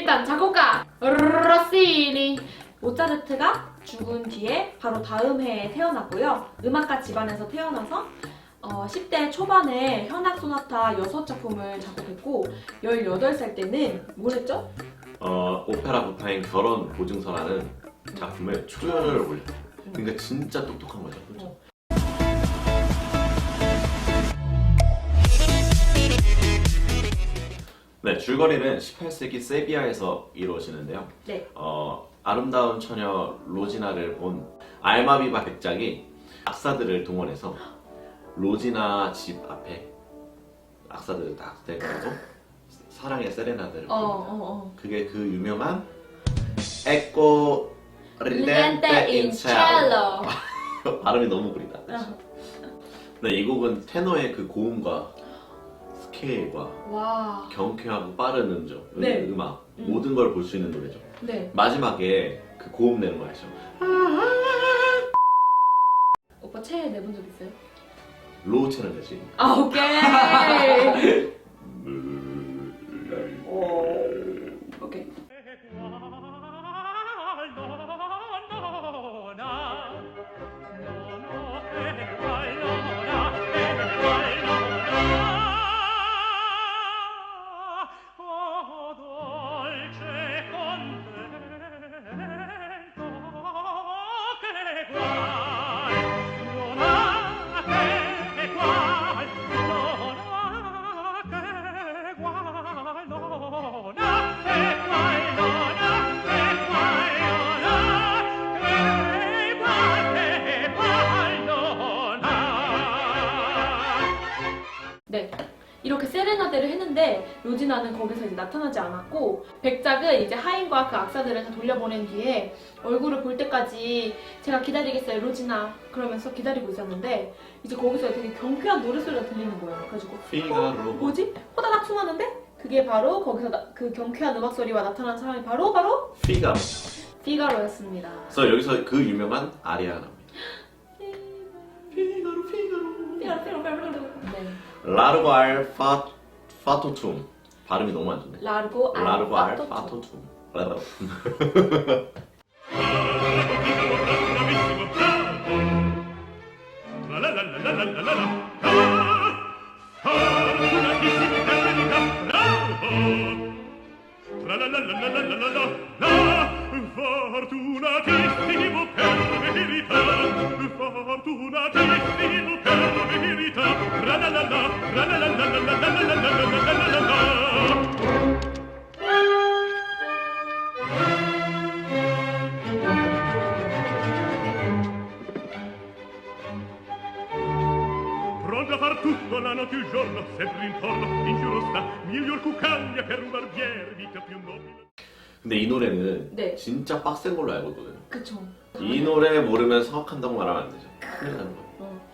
일단 작곡가 로시니 모차르트가 죽은 뒤에 바로 다음 해에 태어났고요. 음악가 집안에서 태어나서 어, 10대 초반에 현악 소나타 6작품을 작곡했고 18살 때는 뭘 했죠? 어, 오페라 부타인 결혼 보증서라는 작품에 초연을 올려. 그러니까 진짜 똑똑한 거죠. 그렇죠? 네, 줄거리는 18세기 세비야에서 이루어지는데요. 네. 어, 아름다운 처녀 로지나를 본 알마비바 백작이 악사들을 동원해서 로지나 집 앞에 악사들을 딱 데려가고 사랑의 세레나데를 어, 부릅니다. 어, 어. 그게 그 유명한 에코 릴렌테 인 첼로. 발음이 너무 구리다. 네, 이 곡은 테너의 그 고음과 스케일과 와. 경쾌하고 빠른 음정, 음, 네. 음악 음. 모든 걸 볼 수 있는 노래죠. 네. 마지막에 그 고음 내는 거 알죠? 오빠 최애 내본 적 있어요? 로우 채널 되지. 아, 오케이. 나타나지 않았고 백작은 이제 하인과 그 악사들을 다 돌려보낸 뒤에 얼굴을 볼 때까지 제가 기다리겠어요 로지나 그러면서 기다리고 있었는데 이제 거기서 되게 경쾌한 노래소리가 들리는 거예요 그래가지고 피가로. 뭐지? 호다닥 숨었는데 그게 바로 거기서 나- 그 경쾌한 음악 소리와 나타난 사람이 바로 바로 피가로. 피가로였습니다. 그래서 여기서 그 유명한 아리아 나옵니다. 피가로 피가로. 피가로 피가로 피가로. 네. 파, 파토툼. 발음이 너무 안 좋네. 라르고 알 라르고 알 파토 파토툼. 라르고. Fortunatissimo per verità, 근데 이 노래는 네. 진짜 빡센 걸로 알고 있거든요. 그쵸. 이 노래 모르면 성악한다고 말하면 안 되죠. 큰일 나는 거예요. 어.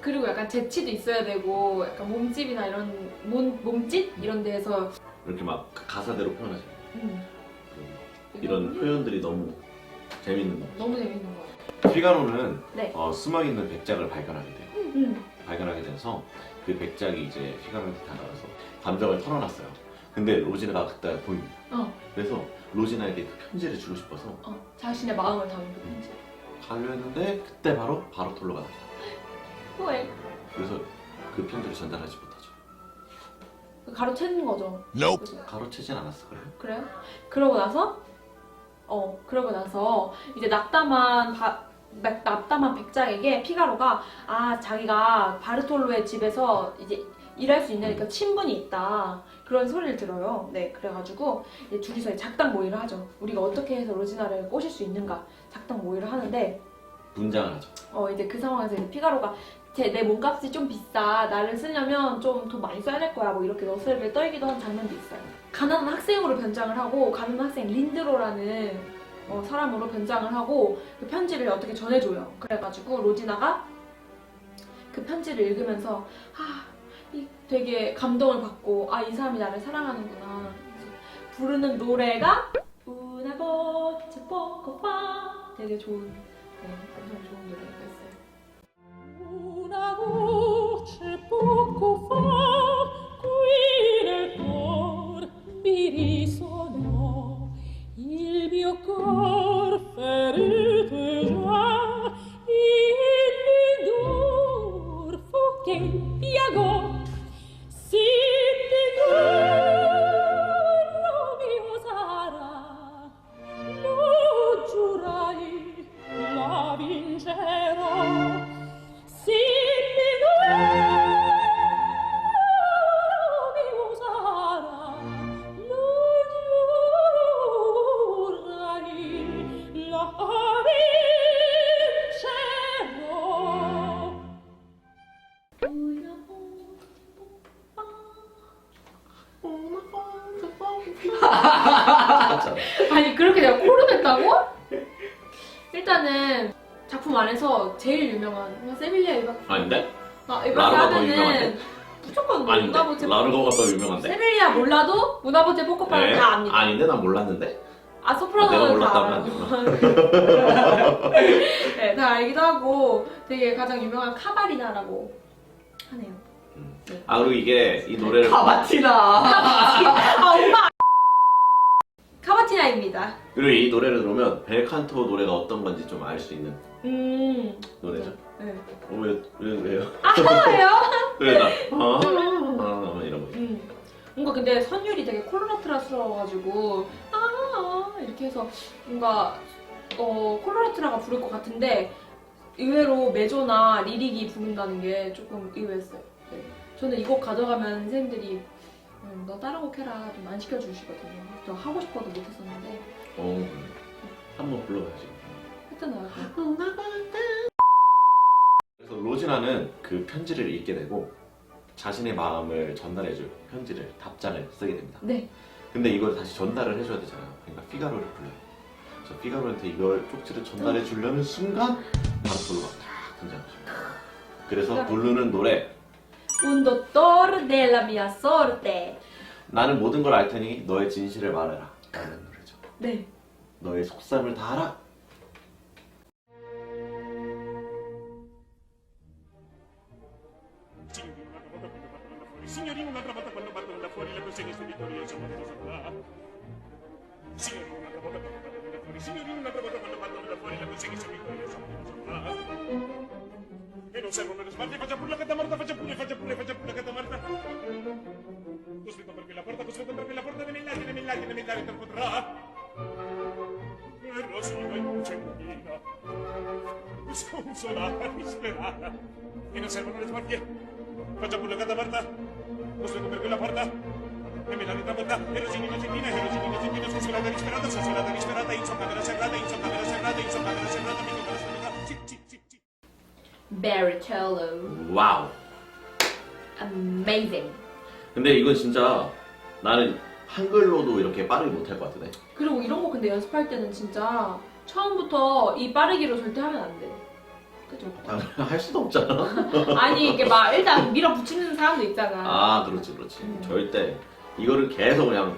그리고 약간 재치도 있어야 되고 약간 몸집이나 이런 몸, 몸짓 이런 데에서 이렇게 막 가사대로 표현하죠. 음, 그 이런 표현들이 너무 재밌는 거. 너무 재밌는 거예요. 피가로는 네. 어, 숨어있는 백작을 발견하게 돼요. 음. 발견하게 돼서 그 백작이 이제 피가로한테 다가가서 감정을 털어놨어요. 근데 로지나가 그때 보입니다. 어, 그래서 로지나에게 그 편지를 주고 싶어서 어, 자신의 마음을 담은 그 편지. 가려 했는데 그때 바로 바로톨로가 나타나. 후회. 그래서 그 편지를 전달하지 못하죠. 가로채는 거죠. 그죠? 가로채진 않았어 그래요? 그래요? 그러고 나서 어 그러고 나서 이제 낙담한 바, 낙- 낙담한 백작에게 피가로가 아 자기가 바르톨로의 집에서 이제 일할 수 있는 그 친분이 있다 그런 소리를 들어요. 네 그래가지고 이제 둘이서 작당 모의를 하죠. 우리가 어떻게 해서 로지나를 꼬실 수 있는가 작당 모의를 하는데 분장을 하죠. 어 이제 그 상황에서 이제 피가로가 제 내 몸값이 좀 비싸 나를 쓰려면 좀 돈 많이 써야 될 거야 뭐 이렇게 너스레를 떨기도 한 장면도 있어요 가난한 학생으로 변장을 하고 가난한 학생 린드로라는 어, 사람으로 변장을 하고 그 편지를 어떻게 전해줘요 그래가지고 로지나가 그 편지를 읽으면서 아, 이 되게 감동을 받고 아 이 사람이 나를 사랑하는구나. 부르는 노래가 poco fa. 되게 좋은 네, 엄청 좋은 poco fa qui 아니 그렇게 내가 코를 냈다고? 일단은 작품 안에서 제일 유명한 세빌리아 이박 아닌데? 아 라르가 더 하면은 유명한데? 무조건 아닌데? 문화보제 라르거가 더 유명한데? 세빌리아 몰라도 문화보제 포커파는 네? 다 압니다 아닌데 난 몰랐는데? 아 내가 소프라노는 다 몰랐다면 알고 네, 다 알기도 하고 되게 가장 유명한 카바리나라고 하네요 아 그리고 이게 이 노래를 카바티나. 아 엄마 카바티나입니다 그리고 이 노래를 들으면 벨칸토 노래가 어떤 건지 좀 알 수 있는 음 노래죠. 네. 어, 왜, 왜, 왜요? 아요 그래, 나, 아, 아, 이런 거. 음. 뭔가 근데 선율이 되게 콜로라트라스러워가지고 아, 아 이렇게 해서 뭔가 어 콜로라트라가 부를 것 같은데 의외로 메조나 리릭이 부른다는 게 조금 의외였어요. 네. 저는 이곡 가져가면 선생님들이 음, 너 다른 곡 해라 좀 안 시켜주시거든요. 저 하고 싶어도 못했었는데 어, 한번 불러봐야지. 했잖아요. 그래서 로지나는 그 편지를 읽게 되고 자신의 마음을 전달해줄 편지를 답장을 쓰게 됩니다. 네. 근데 이걸 다시 전달을 해줘야 되잖아요. 그러니까 피가로를 불러요. 그래서 피가로한테 이걸 쪽지를 전달해 주려는 순간 바르톨로가 탁 등장하죠. 그래서 부르는 노래 Un dottore della mia sorte. 나는 모든 걸 알 테니 너의 진실을 말해라 라는 노래죠. 네. 너의 속삼을 다 알아. Signorina un'altra volta quando battono da fuori le consegne speditoriali sono cosa fa Signorina un'altra volta quando battono da fuori Signorina un'altra volta quando battono da fuori le consegne speditoriali sono cosa fa E non servono le smalti, faccia pure la catamarta, faccia pure, faccia pure, faccia pure la catamarta. Costretta per quella porta, costretta per quella porta, nemmeno l'altro, nemmeno l'altro, nemmeno l'altro potrà. E Rosina in cennina, sconsolata, disperata. E non servono le smalti, faccia pure la catamarta, costretta per quella porta, nemmeno l'altra porta. E Rosina in cennina, e Rosina in cennina, sconsolata, disperata, sconsolata, disperata, insomma, della serrata, insomma, della serrata, insomma, della serrata, mi conferma. Barrichello. 와우. Amazing. 근데 이건 진짜 나는 한글로도 이렇게 빠르게 못할 것 같은데. 그리고 이런 거 근데 연습할 때는 진짜 처음부터 이 빠르기로 절대 하면 안 돼. 그죠? 할 수도 없잖아. 아니 이게 막 일단 밀어붙이는 사람도 있잖아. 아, 그렇지, 그렇지. 음. 절대 이거를 계속 그냥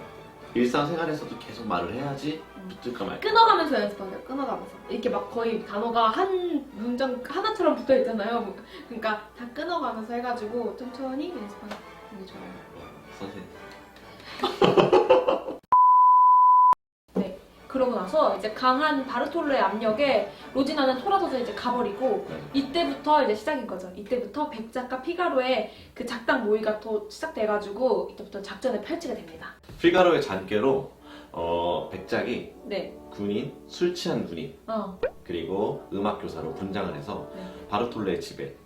일상생활에서도 계속 말을 해야지 음. 붙을까 말까. 끊어가면서 연습하세요. 끊어가면서 이렇게 막 거의 단어가 한 문장 하나처럼 붙어 있잖아요. 그러니까 다 끊어가면서 해가지고 천천히 연습하는 게 좋아요. 선생님. 그러고 나서 이제 강한 바르톨로의 압력에 로지나는 돌아서서 이제 가버리고 네. 이때부터 이제 시작인 거죠. 이때부터 백작가 피가로의 그 작당 모의가 또 시작돼가지고 이때부터 작전을 펼치게 됩니다. 피가로의 잔꾀로 어, 백작이 네. 군인, 술 취한 군인 어. 그리고 음악 교사로 분장을 해서 네. 바르톨레의 집에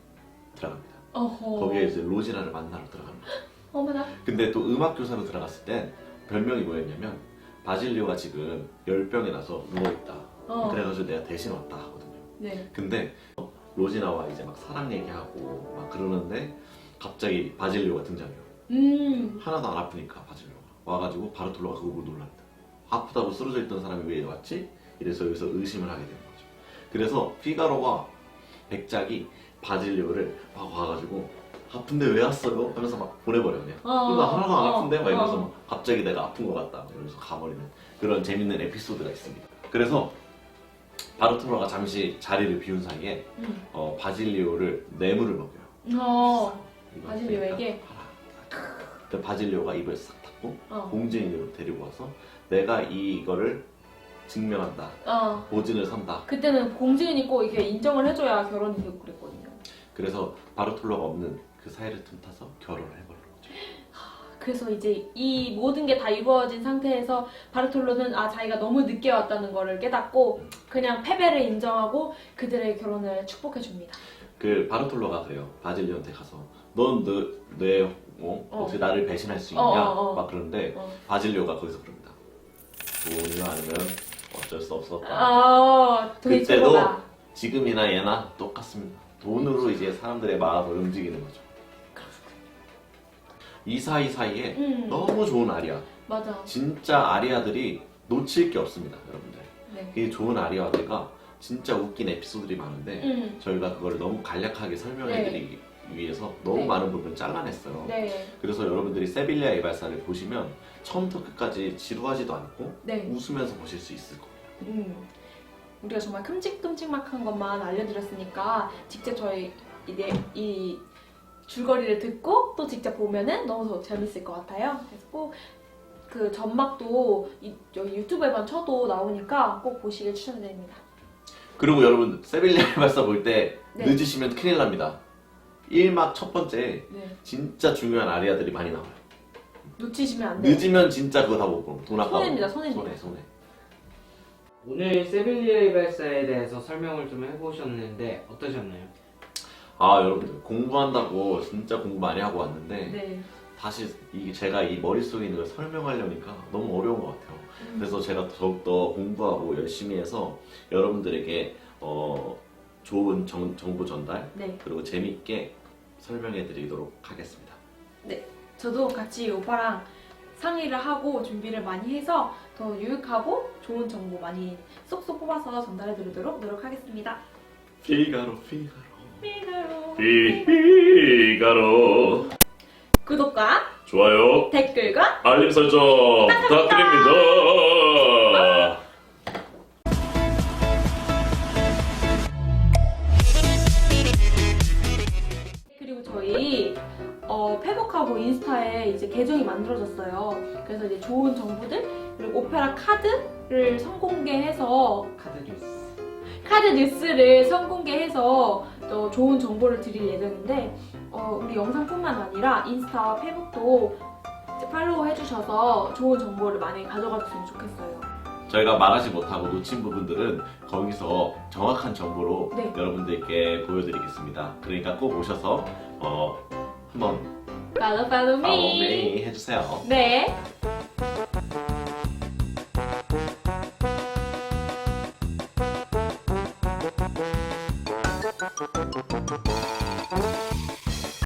들어갑니다. 어허. 거기에 이제 로지나를 만나러 들어갑니다. 어머나. 근데 또 음악 교사로 들어갔을 땐 별명이 뭐였냐면 바질리오가 지금 열병이 나서 누워 있다. 어. 그래가지고 내가 대신 왔다 하거든요. 네. 근데 로지나와 이제 막 사랑 얘기하고 막 그러는데 갑자기 바질리오가 등장해요. 음. 하나도 안 아프니까 바질리오가 와가지고 바르톨로가 그거 보고 놀랍니다. 아프다고 쓰러져 있던 사람이 왜 왔지? 이래서 여기서 의심을 하게 되는 거죠. 그래서 피가로와 백작이 바질리오를 막 와가지고 아픈데 왜 왔어요? 하면서 막 보내버려 그냥. 어. 나 하나도 안 아픈데? 막 이러면서 어. 막 갑자기 내가 아픈 것 같다. 이러면서 가버리는 그런 재밌는 에피소드가 있습니다. 그래서 바르톨로가 잠시 자리를 비운 사이에 음. 어, 바질리오를 뇌물을 먹여요. 어. 이거 바질리오에게? 그 바질리오가 입을 싹 닫고 어. 공주인으로 데리고 와서 내가 이거를 증명한다. 어. 보증을 선다. 그때는 공증인이 꼭 이렇게 인정을 해줘야 결혼이 되고 그랬거든요. 그래서 바르톨로가 없는 그 사이를 틈타서 결혼을 해버린 거죠. 그래서 이제 이 모든 게 다 이루어진 상태에서 바르톨로는 아 자기가 너무 늦게 왔다는 거를 깨닫고 그냥 패배를 인정하고 그들의 결혼을 축복해 줍니다. 그 바르톨로가 그래요. 바질리오한테 가서 넌 너 내 어? 어. 어 떻게 나를 배신할 수 있냐? 어, 어, 어. 막 그런데 어. 바질리오가 거기서 그럽니다. 돈이 많으면 어쩔 수 없었다. 아 돈이 그때도 최고다. 지금이나 예나 똑같습니다. 돈으로 이제 사람들의 마음을 움직이는 거죠. 이 사이 사이에 음 너무 좋은 아리아. 맞아. 진짜 아리아들이 놓칠 게 없습니다, 여러분들. 네. 이 좋은 아리아들과 진짜 웃긴 에피소드들이 많은데 음 저희가 그걸 너무 간략하게 설명해드리기 위해서 너무 네. 많은 부분 잘라냈어요. 네. 그래서 여러분들이 세빌리아 이발사를 보시면 처음부터 끝까지 지루하지도 않고 네. 웃으면서 보실 수 있을 거예요. 음. 우리가 정말 큼직큼직막한 것만 알려드렸으니까 직접 저희 이제 이 줄거리를 듣고 또 직접 보면은 너무 더 재밌을 것 같아요. 그래서 꼭그 전막도 이- 여기 유튜브에만 쳐도 나오니까 꼭 보시길 추천드립니다. 그리고 여러분 세빌리아 이발사 볼 때 네. 늦으시면 큰일 납니다. 1막 첫 번째 네. 진짜 중요한 아리아들이 많이 나와요. 놓치시면 안 돼요. 늦으면 진짜 그거 다 먹고 돈 아까워. 손해입니다, 손해입니다. 손해 손해. 오늘 세빌리아 이발사에 대해서 설명을 좀 해보셨는데 어떠셨나요? 아 여러분들 공부한다고 진짜 공부 많이 하고 왔는데 네. 다시 이게 제가 이 머릿속에 있는 걸 설명하려니까 너무 어려운 것 같아요. 음. 그래서 제가 더욱더 공부하고 열심히 해서 여러분들에게 어, 좋은 정, 정보 전달 네. 그리고 재밌게 설명해 드리도록 하겠습니다. 저도 같이 오빠랑 상의를 하고 준비를 많이 해서 더 유익하고 좋은 정보 많이 쏙쏙 뽑아서 전달해 드리도록 노력하겠습니다. 피가로 피가로 피가로. 피가로 구독과 좋아요 댓글과 알림 설정 부탁드립니다. 어, 페북하고 인스타에 이제 계정이 만들어졌어요. 그래서 이제 좋은 정보들 그리고 오페라 카드를 선공개해서 카드 뉴스 카드 뉴스를 선공개해서 또 좋은 정보를 드릴 예정인데 어, 우리 영상뿐만 아니라 인스타, 페북도 이제 팔로우 해주셔서 좋은 정보를 많이 가져가줬으면 좋겠어요. 저희가 말하지 못하고 놓친 부분들은 거기서 정확한 정보로 네. 여러분들께 보여드리겠습니다. 그러니까 꼭 오셔서 어, 한번 팔로우 팔로우 미. 파워메이 해주세요. 네.